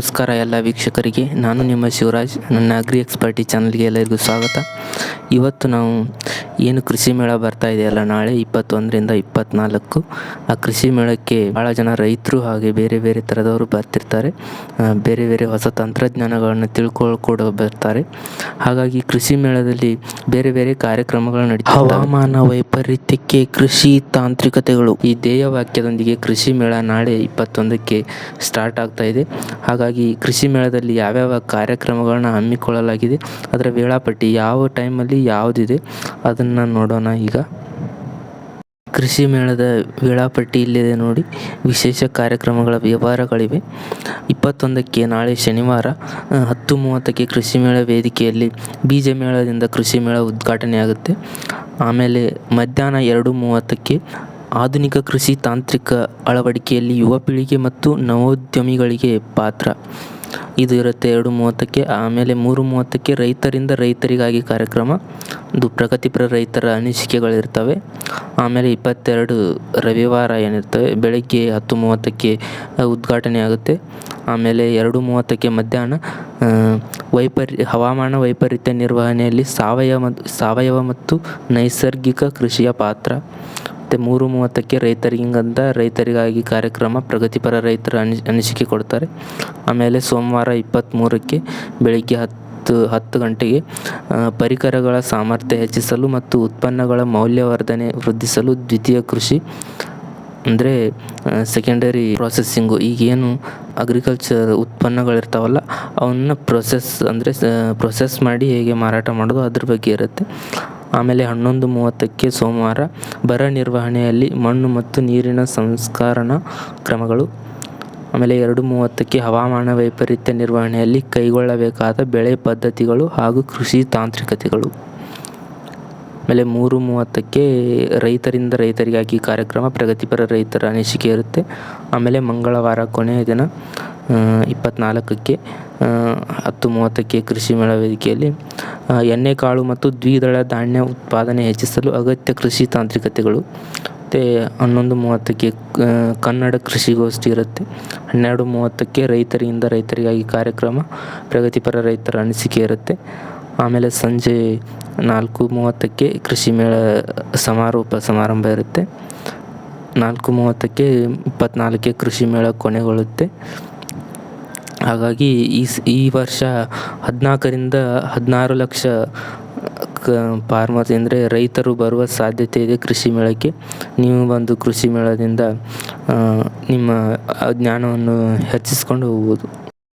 ನಮಸ್ಕಾರ ಎಲ್ಲ ವೀಕ್ಷಕರಿಗೆ. ನಾನು ನಿಮ್ಮ ಶಿವರಾಜ್ ನನ್ನ ಅಗ್ರಿ ಎಕ್ಸ್ಪರ್ಟಿ ಚಾನಲ್ಗೆ ಎಲ್ಲರಿಗೂ ಸ್ವಾಗತ. ಇವತ್ತು ನಾವು ಏನು ಕೃಷಿ ಮೇಳ ಬರ್ತಾ ಇದೆಯಲ್ಲ ನಾಳೆ ಇಪ್ಪತ್ತೊಂದರಿಂದ ಇಪ್ಪತ್ತ್ನಾಲ್ಕು ಆ ಕೃಷಿ ಮೇಳಕ್ಕೆ ಭಾಳ ಜನ ರೈತರು ಹಾಗೆ ಬೇರೆ ಬೇರೆ ಥರದವರು ಬರ್ತಿರ್ತಾರೆ. ಬೇರೆ ಬೇರೆ ಹೊಸ ತಂತ್ರಜ್ಞಾನಗಳನ್ನು ತಿಳ್ಕೊಳ್ಕೊಡ ಬರ್ತಾರೆ. ಹಾಗಾಗಿ ಕೃಷಿ ಮೇಳದಲ್ಲಿ ಬೇರೆ ಬೇರೆ ಕಾರ್ಯಕ್ರಮಗಳು ನಡೀತಾ ಹವಾಮಾನ ವೈಪರೀತ್ಯಕ್ಕೆ ಕೃಷಿ ತಾಂತ್ರಿಕತೆಗಳು. ಈ ಧ್ಯೇಯ ವಾಕ್ಯದೊಂದಿಗೆ ಕೃಷಿ ಮೇಳ ನಾಳೆ ಇಪ್ಪತ್ತೊಂದಕ್ಕೆ ಸ್ಟಾರ್ಟ್ ಆಗ್ತಾ ಇದೆ. ಹಾಗಾಗಿ ಕೃಷಿ ಮೇಳದಲ್ಲಿ ಯಾವ್ಯಾವ ಕಾರ್ಯಕ್ರಮಗಳನ್ನ ಹಮ್ಮಿಕೊಳ್ಳಲಾಗಿದೆ, ಅದರ ವೇಳಾಪಟ್ಟಿ ಯಾವ ಟೈಮಲ್ಲಿ ಯಾವುದಿದೆ, ಅದನ್ನು ನೋಡೋಣ ಈಗ. ಕೃಷಿ ಮೇಳದ ವೇಳಾಪಟ್ಟಿ ಇಲ್ಲಿದೆ ನೋಡಿ, ವಿಶೇಷ ಕಾರ್ಯಕ್ರಮಗಳ ವ್ಯವಹಾರಗಳಿವೆ. ಇಪ್ಪತ್ತೊಂದಕ್ಕೆ ನಾಳೆ ಶನಿವಾರ ಹತ್ತು ಮೂವತ್ತಕ್ಕೆ ಕೃಷಿ ಮೇಳ ವೇದಿಕೆಯಲ್ಲಿ ಬೀಜ ಮೇಳದಿಂದ ಕೃಷಿ ಮೇಳ ಉದ್ಘಾಟನೆ ಆಗುತ್ತೆ ಆಮೇಲೆ ಮಧ್ಯಾಹ್ನ ಎರಡು ಮೂವತ್ತಕ್ಕೆ ಆಧುನಿಕ ಕೃಷಿ ತಾಂತ್ರಿಕ ಅಳವಡಿಕೆಯಲ್ಲಿ ಯುವ ಪೀಳಿಗೆ ಮತ್ತು ನವೋದ್ಯಮಿಗಳಿಗೆ ಪಾತ್ರ. ಇದು ಇರುತ್ತೆ ಎರಡು ಮೂವತ್ತಕ್ಕೆ, ಆಮೇಲೆ ಮೂರು ಮೂವತ್ತಕ್ಕೆ ರೈತರಿಂದ ರೈತರಿಗಾಗಿ ಕಾರ್ಯಕ್ರಮ. ಇದು ಪ್ರಗತಿಪರ ರೈತರ ಅನಿಸಿಕೆಗಳಿರ್ತವೆ. ಆಮೇಲೆ ಇಪ್ಪತ್ತೆರಡು ರವಿವಾರ ಏನಿರ್ತವೆ, ಬೆಳಗ್ಗೆ ಹತ್ತು ಮೂವತ್ತಕ್ಕೆ ಉದ್ಘಾಟನೆ ಆಗುತ್ತೆ. ಆಮೇಲೆ ಎರಡು ಮೂವತ್ತಕ್ಕೆ ಮಧ್ಯಾಹ್ನ ವೈಪರಿ, ಹವಾಮಾನ ವೈಪರೀತ್ಯ ನಿರ್ವಹಣೆಯಲ್ಲಿ ಸಾವಯವ ಸಾವಯವ ಮತ್ತು ನೈಸರ್ಗಿಕ ಕೃಷಿಯ ಪಾತ್ರ. ಮತ್ತು ಮೂರು ಮೂವತ್ತಕ್ಕೆ ರೈತರಿಗಂತ ರೈತರಿಗಾಗಿ ಕಾರ್ಯಕ್ರಮ ಪ್ರಗತಿಪರ ರೈತರ ಅನಿ, ಅನಿಸಿಕೆ ಕೊಡ್ತಾರೆ. ಆಮೇಲೆ ಸೋಮವಾರ ಇಪ್ಪತ್ತ್ಮೂರಕ್ಕೆ ಬೆಳಗ್ಗೆ ಹತ್ತು ಹತ್ತು ಗಂಟೆಗೆ ಪರಿಕರಗಳ ಸಾಮರ್ಥ್ಯ ಹೆಚ್ಚಿಸಲು ಮತ್ತು ಉತ್ಪನ್ನಗಳ ಮೌಲ್ಯವರ್ಧನೆ ವೃದ್ಧಿಸಲು ದ್ವಿತೀಯ ಕೃಷಿ, ಅಂದರೆ ಸೆಕೆಂಡರಿ ಪ್ರೊಸೆಸ್ಸಿಂಗು ಈಗೇನು ಅಗ್ರಿಕಲ್ಚರ್ ಉತ್ಪನ್ನಗಳಿರ್ತಾವಲ್ಲ, ಅವನ್ನ ಪ್ರೊಸೆಸ್ ಅಂದರೆ ಪ್ರೊಸೆಸ್ ಮಾಡಿ ಹೇಗೆ ಮಾರಾಟ ಮಾಡೋದು ಅದ್ರ ಬಗ್ಗೆ ಇರುತ್ತೆ. ಆಮೇಲೆ ಹನ್ನೊಂದು ಮೂವತ್ತಕ್ಕೆ ಸೋಮವಾರ ಬರ ನಿರ್ವಹಣೆಯಲ್ಲಿ ಮಣ್ಣು ಮತ್ತು ನೀರಿನ ಸಂಸ್ಕರಣಾ ಕ್ರಮಗಳು. ಆಮೇಲೆ ಎರಡು ಮೂವತ್ತಕ್ಕೆ ಹವಾಮಾನ ವೈಪರೀತ್ಯ ನಿರ್ವಹಣೆಯಲ್ಲಿ ಕೈಗೊಳ್ಳಬೇಕಾದ ಬೆಳೆ ಪದ್ಧತಿಗಳು ಹಾಗೂ ಕೃಷಿ ತಾಂತ್ರಿಕತೆಗಳು. ಆಮೇಲೆ ಮೂರು ಮೂವತ್ತಕ್ಕೆ ರೈತರಿಂದ ರೈತರಿಗಾಗಿ ಕಾರ್ಯಕ್ರಮ, ಪ್ರಗತಿಪರ ರೈತರ ಅನಿಸಿಕೆ ಇರುತ್ತೆ. ಆಮೇಲೆ ಮಂಗಳವಾರ ಕೊನೆಯ ದಿನ ಇಪ್ಪತ್ತ್ನಾಲ್ಕಕ್ಕೆ ಹತ್ತು ಮೂವತ್ತಕ್ಕೆ ಕೃಷಿ ಮೇಳ ವೇದಿಕೆಯಲ್ಲಿ ಎಣ್ಣೆ ಎಣ್ಣೆಕಾಳು ಮತ್ತು ದ್ವಿದಳ ಧಾನ್ಯ ಉತ್ಪಾದನೆ ಹೆಚ್ಚಿಸಲು ಅಗತ್ಯ ಕೃಷಿ ತಾಂತ್ರಿಕತೆಗಳು. ಮತ್ತು ಹನ್ನೊಂದು ಮೂವತ್ತಕ್ಕೆ ಕನ್ನಡ ಕೃಷಿಗೋಷ್ಠಿ ಇರುತ್ತೆ. ಹನ್ನೆರಡು ಮೂವತ್ತಕ್ಕೆ ರೈತರಿಂದ ರೈತರಿಗಾಗಿ ಕಾರ್ಯಕ್ರಮ, ಪ್ರಗತಿಪರ ರೈತರ ಅನಿಸಿಕೆ ಇರುತ್ತೆ. ಆಮೇಲೆ ಸಂಜೆ ನಾಲ್ಕು ಮೂವತ್ತಕ್ಕೆ ಕೃಷಿ ಮೇಳ ಸಮಾರೋಪ ಸಮಾರಂಭ ಇರುತ್ತೆ. ನಾಲ್ಕು ಮೂವತ್ತಕ್ಕೆ ಇಪ್ಪತ್ನಾಲ್ಕಕ್ಕೆ ಕೃಷಿ ಮೇಳ ಕೊನೆಗೊಳ್ಳುತ್ತೆ. ಹಾಗಾಗಿ ಈ ಸ್, ಈ ವರ್ಷ ಹದಿನಾಲ್ಕರಿಂದ ಹದಿನಾರು ಲಕ್ಷ ಕ, ಫಾರ್ಮರ್ಸ್ ಅಂದರೆ ರೈತರು ಬರುವ ಸಾಧ್ಯತೆ ಇದೆ ಕೃಷಿ ಮೇಳಕ್ಕೆ. ನೀವು ಬಂದು ಕೃಷಿ ಮೇಳದಿಂದ ನಿಮ್ಮ ಜ್ಞಾನವನ್ನು ಹೆಚ್ಚಿಸ್ಕೊಂಡು ಹೋಗ್ಬೋದು.